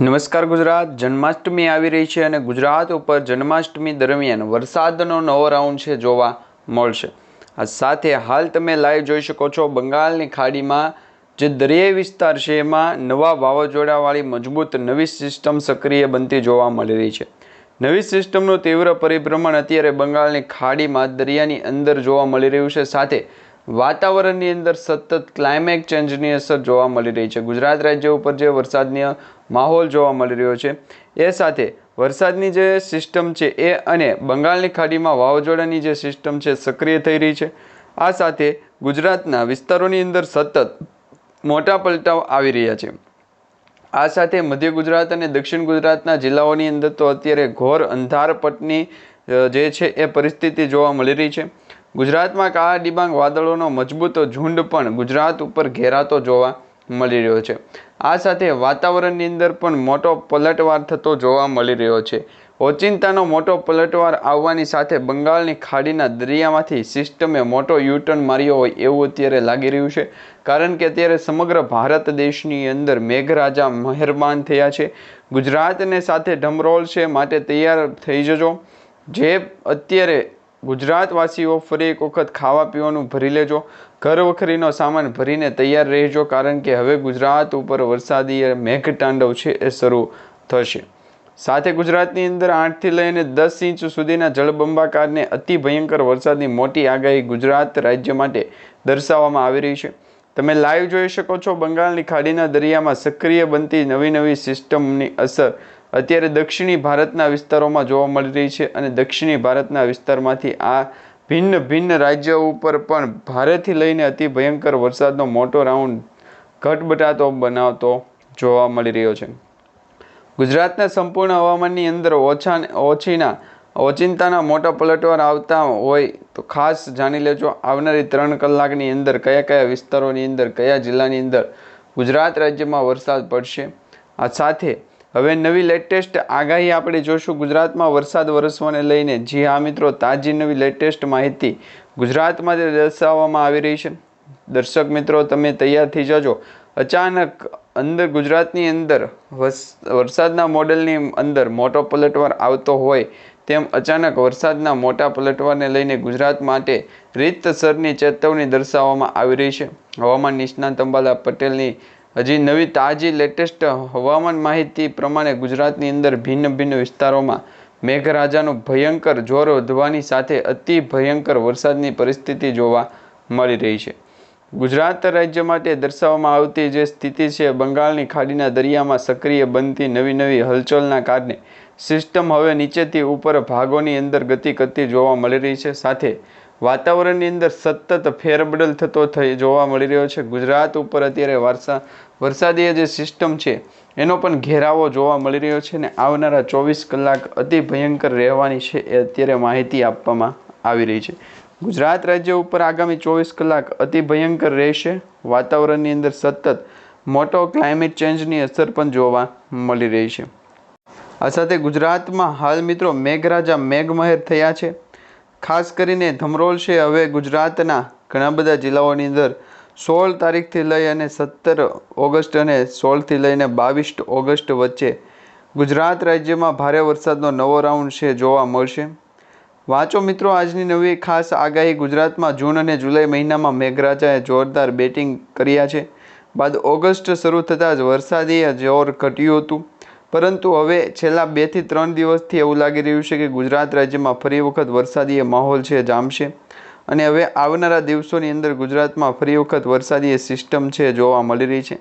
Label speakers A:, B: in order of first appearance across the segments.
A: નમસ્કાર ગુજરાત, જન્માષ્ટમી આવી રહી છે અને ગુજરાત ઉપર જન્માષ્ટમી દરમિયાન વરસાદનો નવો રાઉન્ડ છે જોવા મળશે. આ સાથે હાલ તમે લાઈવ જોઈ શકો છો, બંગાળની ખાડીમાં જે દરિયાઈ વિસ્તાર છે, એમાં નવા વાવાઝોડાવાળી મજબૂત નવી સિસ્ટમ સક્રિય બનતી જોવા મળી રહી છે. નવી સિસ્ટમનું તીવ્ર પરિભ્રમણ અત્યારે બંગાળની ખાડીમાં દરિયાની અંદર જોવા મળી રહ્યું છે. સાથે વાતાવરણની અંદર સતત ક્લાઇમેટ ચેન્જની અસર જોવા મળી રહી છે. ગુજરાત રાજ્ય ઉપર જે વરસાદની માહોલ જોવા મળી રહ્યો છે, એ સાથે વરસાદની જે સિસ્ટમ છે, એ અને બંગાળની ખાડીમાં વાવાઝોડાની જે સિસ્ટમ છે, સક્રિય થઈ રહી છે. આ સાથે ગુજરાતના વિસ્તારોની અંદર સતત મોટા પલટાવ આવી રહ્યા છે. આ સાથે મધ્ય ગુજરાત અને દક્ષિણ ગુજરાતના જિલ્લાઓની અંદર તો અત્યારે ઘોર અંધારપટની જે છે, એ પરિસ્થિતિ જોવા મળી રહી છે. ગુજરાતમાં કાળા ડિબાંગ વાદળોનો મજબૂત ઝુંડ પણ ગુજરાત ઉપર ઘેરાતો જોવા મળી રહ્યો છે. આ સાથે વાતાવરણની અંદર પણ મોટો પલટવાર થતો જોવા મળી રહ્યો છે. ઓચિંતાનો મોટો પલટવાર આવવાની સાથે બંગાળની ખાડીના દરિયામાંથી સિસ્ટમે મોટો યુટર્ન માર્યો હોય એવું અત્યારે લાગી રહ્યું છે. કારણ કે અત્યારે સમગ્ર ભારત દેશની અંદર મેઘરાજા મહેરબાન થયા છે. ગુજરાતને સાથે ઢમરોલ છે માટે તૈયાર થઈ જજો. જે અત્યારે ગુજરાતવાસીઓ ફરી એક વખત ખાવા પીવાનું ભરી લેજો. ઘર વખરીનો સામાન ભરીને તૈયાર રહેજો કારણ કે હવે ગુજરાત ઉપર વરસાદી મેઘતાંડવ છે એ શરૂ થશે. સાથે ગુજરાતની અંદર આઠથી લઈને દસ ઇંચ સુધીના જળબંબાકારને અતિ ભયંકર વરસાદની મોટી આગાહી ગુજરાત રાજ્ય માટે દર્શાવવામાં આવી રહી છે. તમે લાઈવ જોઈ શકો છો બંગાળની ખાડીના દરિયામાં સક્રિય બનતી નવી નવી સિસ્ટમની અસર અત્યારે દક્ષિણી ભારતના વિસ્તારોમાં જોવા મળી રહી છે અને દક્ષિણી ભારતના વિસ્તારમાંથી આ ભિન્ન ભિન્ન રાજ્યો ઉપર પણ ભારેથી લઈને અતિ ભયંકર વરસાદનો મોટો રાઉન્ડ ઘટબટાતો બનાવતો જોવા મળી રહ્યો છે. ગુજરાતના સંપૂર્ણ હવામાનની અંદર ઓછા ઓછીના, ઓચિંતાના મોટા પલટવાર આવતા હોય તો ખાસ જાણી લેજો, આવનારી ત્રણ કલાકની અંદર કયા કયા વિસ્તારોની અંદર, કયા જિલ્લાની અંદર ગુજરાત રાજ્યમાં વરસાદ પડશે. આ સાથે હવે નવી લેટેસ્ટ આગાહી આપણે જોશું. ગુજરાતમાં વરસાદ વરસવાને લઈને જી હા મિત્રો, તાજી નવી લેટેસ્ટ માહિતી ગુજરાતમાં દર્શાવવામાં આવી રહી છે. દર્શક મિત્રો, તમે તૈયાર થઈ જજો. અચાનક અંદર ગુજરાતની અંદર વરસાદના મોડેલની અંદર મોટો પલટવાર આવતો હોય તેમ અચાનક વરસાદના મોટા પલટવારને લઈને ગુજરાત માટે રીતસરની ચેતવણી દર્શાવવામાં આવી રહી છે. હવામાન નિષ્ણાંત અંબાલા પટેલની હજી નવી તાજી લેટેસ્ટ હવામાન માહિતી પ્રમાણે ગુજરાતની અંદર ભિન્ન ભિન્ન વિસ્તારોમાં મેઘરાજાનું ભયંકર જોર વધવાની સાથે અતિ ભયંકર વરસાદની પરિસ્થિતિ જોવા મળી રહી છે. ગુજરાત રાજ્ય માટે દર્શાવવામાં આવતી જે સ્થિતિ છે, બંગાળની ખાડીના દરિયામાં સક્રિય બનતી નવી નવી હલચલના કારણે સિસ્ટમ હવે નીચેથી ઉપર ભાગોની અંદર ગતિ કરતી જોવા મળી રહી છે. સાથે વાતાવરણની અંદર સતત ફેરબદલ થતો થઈ જોવા મળી રહ્યો છે. ગુજરાત ઉપર અત્યારે વારસા વરસાદીય જે સિસ્ટમ છે, એનો પણ ઘેરાવો જોવા મળી રહ્યો છે ને આવનારા ચોવીસ કલાક અતિ ભયંકર રહેવાની છે એ અત્યારે માહિતી આપવામાં આવી રહી છે. ગુજરાત રાજ્ય ઉપર આગામી ચોવીસ કલાક અતિ ભયંકર રહેશે. વાતાવરણની અંદર સતત મોટો ક્લાઇમેટ ચેન્જની અસર પણ જોવા મળી રહી છે. આ સાથે ગુજરાતમાં હાલ મિત્રો મેઘરાજા મેઘમહેર થયા છે. ખાસ કરીને ધમરોલ છે. હવે ગુજરાતના ઘણા બધા જિલ્લાઓની અંદર સોળ તારીખથી લઈ અને સત્તર ઓગસ્ટ અને સોળથી લઈને બાવીસ ઓગસ્ટ વચ્ચે ગુજરાત રાજ્યમાં ભારે વરસાદનો નવો રાઉન્ડ છે જોવા મળશે. વાંચો મિત્રો, આજની નવી ખાસ આગાહી ગુજરાતમાં જૂન અને જુલાઈ મહિનામાં મેઘરાજાએ જોરદાર બેટિંગ કર્યા છે. બાદ ઓગસ્ટ શરૂ થતાં જ વરસાદીએ જોર ઘટ્યું હતું. પરંતુ હવે છેલ્લા બેથી ત્રણ દિવસથી એવું લાગી રહ્યું છે કે ગુજરાત રાજ્યમાં ફરી વખત વરસાદી માહોલ છે, જામશે. અને હવે આવનારા દિવસોની અંદર ગુજરાતમાં ફરી વખત વરસાદી સિસ્ટમ છે, જોવા મળી રહી છે.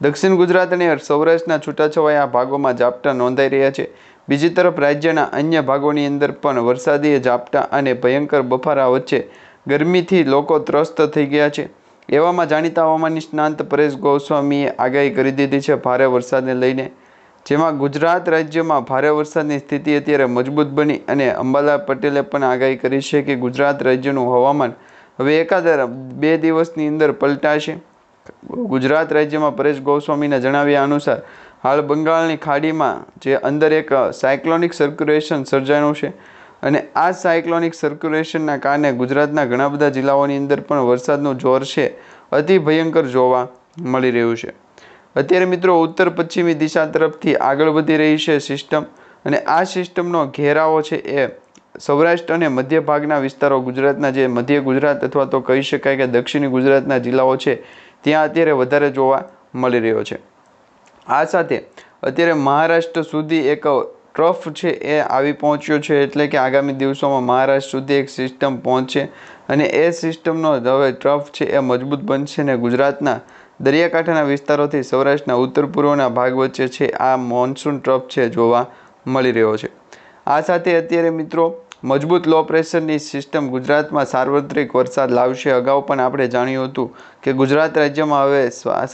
A: દક્ષિણ ગુજરાત અને સૌરાષ્ટ્રના છૂટાછવાયા ભાગોમાં ઝાપટા નોંધાઈ રહ્યા છે. બીજી તરફ રાજ્યના અન્ય ભાગોની અંદર પણ વરસાદી ઝાપટા અને ભયંકર બફારા વચ્ચે ગરમીથી લોકો ત્રસ્ત થઈ ગયા છે. એવામાં જાણીતા હવામાન નિષ્ણાંત પરેશ ગોસ્વામીએ આગાહી કરી દીધી છે, ભારે વરસાદને લઈને. જેમાં ગુજરાત રાજ્યમાં ભારે વરસાદની સ્થિતિ અત્યારે મજબૂત બની અને અંબાલા પટેલે પણ આગાહી કરી છે કે ગુજરાત રાજ્યનું હવામાન હવે એકાદ બે દિવસની અંદર પલટાશે. ગુજરાત રાજ્યમાં પરેશ ગોસ્વામીના જણાવ્યા અનુસાર, હાલ બંગાળની ખાડીમાં જે અંદર એક સાયક્લોનિક સર્ક્યુલેશન સર્જાયું છે અને આ સાયક્લોનિક સર્ક્યુલેશનના કારણે ગુજરાતના ઘણા બધા જિલ્લાઓની અંદર પણ વરસાદનું જોર છે. અતિ ભયંકર જોવા મળી રહ્યું છે. અત્યારે મિત્રો ઉત્તર પશ્ચિમી દિશા તરફથી આગળ વધી રહી છે સિસ્ટમ અને આ સિસ્ટમનો ઘેરાવો છે એ સૌરાષ્ટ્ર અને મધ્ય ભાગના વિસ્તારો ગુજરાતના જે મધ્ય ગુજરાત અથવા તો કહી શકાય કે દક્ષિણી ગુજરાતના જિલ્લાઓ છે, ત્યાં અત્યારે વધારે જોવા મળી રહ્યો છે. આ સાથે અત્યારે મહારાષ્ટ્ર સુધી એક ટ્રફ છે એ આવી પહોંચ્યો છે એટલે કે આગામી દિવસોમાં મહારાષ્ટ્ર સુધી એક સિસ્ટમ પહોંચશે અને એ સિસ્ટમનો હવે ટ્રફ છે એ મજબૂત બનશે ને ગુજરાતના દરિયાકાંઠાના વિસ્તારોથી સૌરાષ્ટ્રના ઉત્તર પૂર્વના ભાગ વચ્ચે છે, આ મોન્સૂન ટ્રફ છે જોવા મળી રહ્યો છે. આ સાથે અત્યારે મિત્રો, મજબૂત લો પ્રેશરની સિસ્ટમ ગુજરાતમાં સાર્વત્રિક વરસાદ લાવશે. અગાઉ પણ આપણે જાણ્યું હતું કે ગુજરાત રાજ્યમાં હવે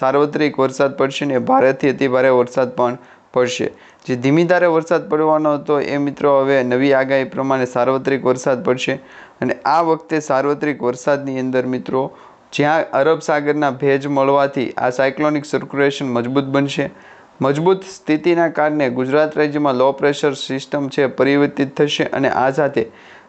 A: સાર્વત્રિક વરસાદ પડશે ને ભારેથી અતિભારે વરસાદ પણ પડશે. જે ધીમી ધારે વરસાદ પડવાનો હતો એ મિત્રો હવે નવી આગાહી પ્રમાણે સાર્વત્રિક વરસાદ પડશે. અને આ વખતે સાર્વત્રિક વરસાદની અંદર મિત્રો જ્યાં અરબ સાગરના ભેજ મળવાથી આ સાયક્લોનિક સર્ક્યુલેશન મજબૂત બનશે. મજબૂત સ્થિતિના કારણે ગુજરાત રાજ્યમાં લો પ્રેશર સિસ્ટમ છે, પરિવર્તિત થશે અને આ સાથે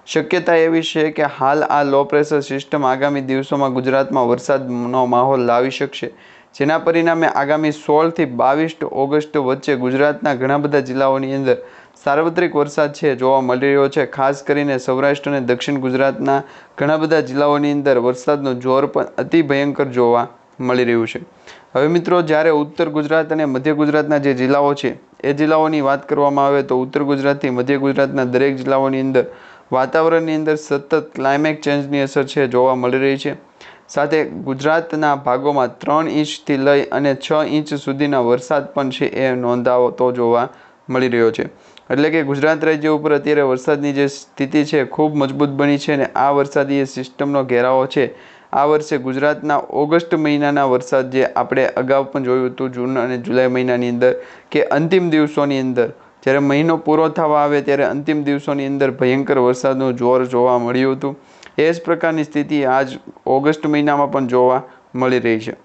A: શક્યતા એવી છે કે હાલ આ લો પ્રેશર સિસ્ટમ આગામી દિવસોમાં ગુજરાતમાં વરસાદનો માહોલ લાવી શકશે, જેના પરિણામે આગામી સોળથી બાવીસ ઓગસ્ટ વચ્ચે ગુજરાતના ઘણા બધા જિલ્લાઓની અંદર સાર્વત્રિક વરસાદ છે, જોવા મળી રહ્યો છે. ખાસ કરીને સૌરાષ્ટ્ર અને દક્ષિણ ગુજરાતના ઘણા બધા જિલ્લાઓની અંદર વરસાદનું જોર પણ અતિ ભયંકર જોવા મળી રહ્યું છે. હવે મિત્રો, જ્યારે ઉત્તર ગુજરાત અને મધ્ય ગુજરાતના જે જિલ્લાઓ છે, એ જિલ્લાઓની વાત કરવામાં આવે તો ઉત્તર ગુજરાતથી મધ્ય ગુજરાતના દરેક જિલ્લાઓની અંદર વાતાવરણની અંદર સતત ક્લાઇમેટ ચેન્જની અસર છે, જોવા મળી રહી છે. સાથે ગુજરાતના ભાગોમાં ત્રણ ઇંચથી લઈ અને છ ઇંચ સુધીના વરસાદ પણ છે, એ નોંધાવતો જોવા મળી રહ્યો છે. એટલે કે ગુજરાત રાજ્ય ઉપર અત્યારે વરસાદની જે સ્થિતિ છે, ખૂબ મજબૂત બની છે અને આ વરસાદી સિસ્ટમનો ઘેરાવો છે. આ વર્ષે ગુજરાતના ઓગસ્ટ મહિનાના વરસાદ જે આપણે અગાઉ પણ જોયું હતું, જૂન અને જુલાઈ મહિનાની અંદર, કે અંતિમ દિવસોની અંદર, જ્યારે મહિનો પૂરો થવા આવે ત્યારે અંતિમ દિવસોની અંદર ભયંકર વરસાદનું જોર જોવા મળ્યું હતું. એ જ પ્રકારની સ્થિતિ આજ ઓગસ્ટ મહિનામાં પણ જોવા મળી રહી છે.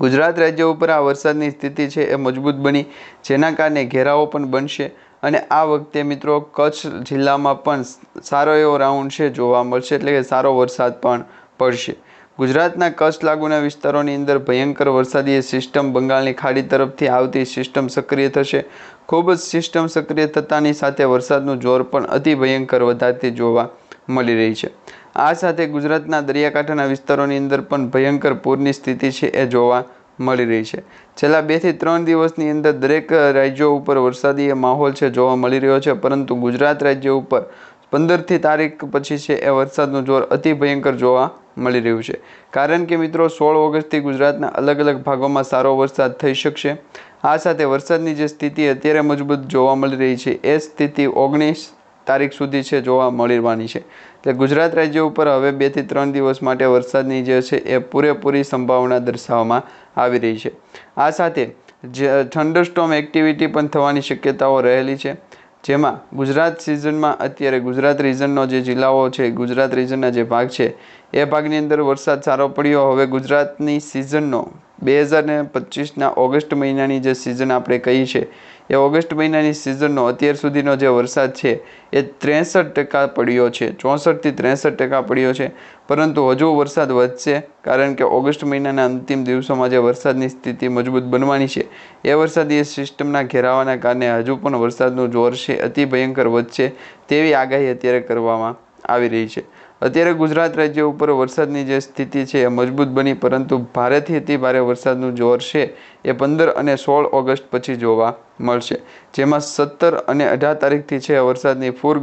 A: ગુજરાત રાજ્ય ઉપર આ વરસાદની સ્થિતિ છે એ મજબૂત બની, જેના કારણે ઘેરાવો પણ બનશે. અને આ વખતે મિત્રો કચ્છ જિલ્લામાં પણ સારો એવો રાઉન્ડ છે જોવા મળશે, એટલે કે સારો વરસાદ પણ પડશે. ગુજરાતના કચ્છ લાગુના વિસ્તારોની અંદર ભયંકર વરસાદી સિસ્ટમ બંગાળની ખાડી તરફથી આવતી સિસ્ટમ સક્રિય થશે. ખૂબ જ સિસ્ટમ સક્રિય થતાની સાથે વરસાદનું જોર પણ અતિ ભયંકર વધારતી જોવા મળી રહી છે. આ સાથે ગુજરાતના દરિયાકાંઠાના વિસ્તારોની અંદર પણ ભયંકર પૂરની સ્થિતિ છે એ જોવા મળી રહી છે. છેલ્લા બેથી ત્રણ દિવસની અંદર દરેક રાજ્યો ઉપર વરસાદી માહોલ છે, જોવા મળી રહ્યો છે. પરંતુ ગુજરાત રાજ્ય ઉપર પંદરથી તારીખ પછી છે એ વરસાદનું જોર અતિ ભયંકર જોવા મળી રહ્યું છે. કારણ કે મિત્રો, સોળ ઓગસ્ટથી ગુજરાતના અલગ અલગ ભાગોમાં સારો વરસાદ થઈ શકશે. આ સાથે વરસાદની જે સ્થિતિ અત્યારે મજબૂત જોવા મળી રહી છે, એ સ્થિતિ ઓગણીસ તારીખ સુધી છે, જોવા મળવાની છે. એટલે ગુજરાત રાજ્ય ઉપર હવે બેથી ત્રણ દિવસ માટે વરસાદની જે છે, એ પૂરેપૂરી સંભાવના દર્શાવવામાં આવી રહી છે. આ સાથે જે થંડરસ્ટોમ એક્ટિવિટી પણ થવાની શક્યતાઓ રહેલી છે. જેમાં ગુજરાત સિઝનમાં અત્યારે ગુજરાત રિજનનો જે જિલ્લાઓ છે, ગુજરાત રિજનના જે ભાગ છે, એ ભાગની અંદર વરસાદ સારો પડ્યો. હવે ગુજરાતની સિઝનનો બે હજાર ને પચીસના ઓગસ્ટ મહિનાની જે સિઝન આપણે કહી છે, એ ઓગસ્ટ મહિનાની સિઝનનો અત્યાર સુધીનો જે વરસાદ છે, એ ત્રેસઠ ટકા પડ્યો છે, ચોસઠથી ત્રેસઠ ટકા પડ્યો છે. પરંતુ હજુ વરસાદ વધશે, કારણ કે ઓગસ્ટ મહિનાના અંતિમ દિવસોમાં જે વરસાદની સ્થિતિ મજબૂત બનવાની છે, એ વરસાદી સિસ્ટમના ઘેરાવાના કારણે હજુ પણ વરસાદનું જોર છે, અતિ ભયંકર વધશે તેવી આગાહી અત્યારે કરવામાં આવી રહી છે. અત્યારે ગુજરાત રાજ્ય ઉપર વરસાદની જે સ્થિતિ છે એ મજબૂત બની, પરંતુ ભારેથી અતિ ભારે વરસાદનું જોર છે એ પંદર અને સોળ ઓગસ્ટ પછી જોવા મળશે. જેમાં સત્તર અને અઢાર તારીખથી છે વરસાદની ફૂર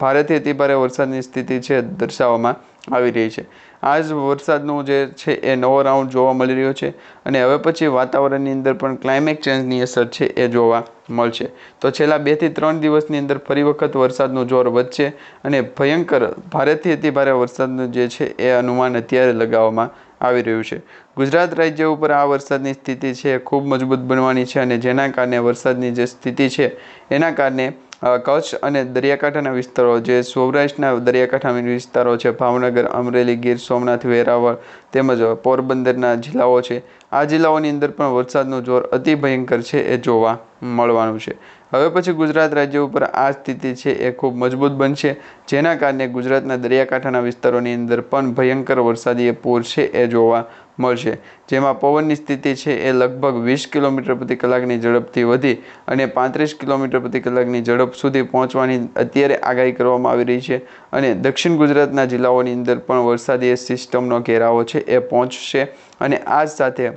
A: ભારેથી અતિ ભારે વરસાદની સ્થિતિ છે દર્શાવવામાં આવી રહી છે. આ જ વરસાદનું જે છે એ નવો રાઉન્ડ જોવા મળી રહ્યો છે અને હવે પછી વાતાવરણની અંદર પણ ક્લાઇમેટ ચેન્જની અસર છે એ જોવા મળશે. તો છેલ્લા બેથી ત્રણ દિવસની અંદર ફરી વખત વરસાદનું જોર વધશે અને ભયંકર ભારેથી અતિ ભારે વરસાદનું જે છે એ અનુમાન અત્યારે લગાવવામાં આવી રહ્યું છે. ગુજરાત રાજ્ય ઉપર આ વરસાદની સ્થિતિ છે ખૂબ મજબૂત બનવાની છે અને જેના કારણે વરસાદની જે સ્થિતિ છે એના કારણે કચ્છ અને દરિયાકાંઠાના વિસ્તારો, જે સૌરાષ્ટ્રના દરિયાકાંઠાના વિસ્તારો છે, ભાવનગર, અમરેલી, ગીર સોમનાથ, વેરાવળ તેમજ પોરબંદરના જિલ્લાઓ છે. આ જિલ્લાઓની અંદર પણ વરસાદનું જોર અતિ ભયંકર છે એ જોવા મળવાનું છે. હવે પછી ગુજરાત રાજ્ય ઉપર આ સ્થિતિ છે એ ખૂબ મજબૂત બનશે, જેના કારણે ગુજરાતના દરિયાકાંઠાના વિસ્તારોની અંદર પણ ભયંકર વરસાદી પૂર છે એ જોવા મળશે. જેમાં પવનની સ્થિતિ છે એ લગભગ વીસ કિલોમીટર પ્રતિ કલાકની ઝડપથી વધી અને પાંત્રીસ કિલોમીટર પ્રતિ કલાકની ઝડપ સુધી પહોંચવાની અત્યારે આગાહી કરવામાં આવી રહી છે. અને દક્ષિણ ગુજરાતના જિલ્લાઓની અંદર પણ વરસાદી સિસ્ટમનો ઘેરાવો છે, એ પહોંચશે. અને આ સાથે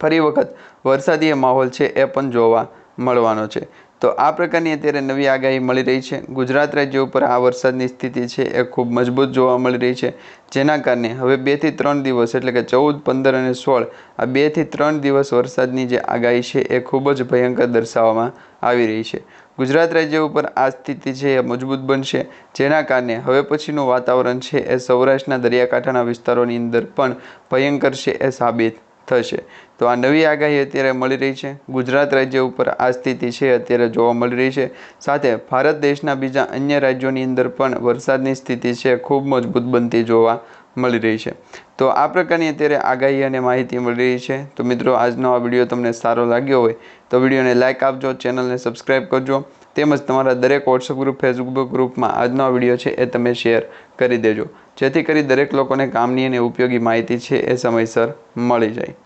A: ફરી વખત વરસાદી માહોલ છે, એ પણ જોવા મળવાનો છે. તો આ પ્રકારની અત્યારે નવી આગાહી મળી રહી છે. ગુજરાત રાજ્ય ઉપર આ વરસાદની સ્થિતિ છે, એ ખૂબ મજબૂત જોવા મળી રહી છે. જેના કારણે હવે બેથી ત્રણ દિવસ, એટલે કે ચૌદ, પંદર અને સોળ, આ બેથી ત્રણ દિવસ વરસાદની જે આગાહી છે, એ ખૂબ જ ભયંકર દર્શાવવામાં આવી રહી છે. ગુજરાત રાજ્ય ઉપર આ સ્થિતિ છે એ મજબૂત બનશે. જેના કારણે હવે પછીનું વાતાવરણ છે એ સૌરાષ્ટ્રના દરિયાકાંઠાના વિસ્તારોની અંદર પણ ભયંકર છે એ સાબિત થશે. તો આ નવી આગાહી અત્યારે મળી રહી છે. ગુજરાત રાજ્ય ઉપર આ સ્થિતિ છે અત્યારે જોવા મળી રહી છે. સાથે ભારત દેશના બીજા અન્ય રાજ્યોની અંદર પણ વરસાદની સ્થિતિ છે ખૂબ મજબૂત બનતી જોવા મળી રહી છે. તો આ પ્રકારની અત્યારે આગાહી અને માહિતી મળી રહી છે. તો મિત્રો, આજનો આ વીડિયો તમને સારો લાગ્યો હોય તો વિડીયોને લાઇક આપજો, ચેનલને સબસ્ક્રાઈબ કરજો, તેમજ તમારા દરેક વોટ્સઅપ ગ્રુપ ફેસબુક ગ્રુપમાં આજનો આ વીડિયો છે એ તમે શેર કરી દેજો. જેથી કરી દરેક લોકોને કામની અને ઉપયોગી માહિતી છે એ સમયસર મળી જાય.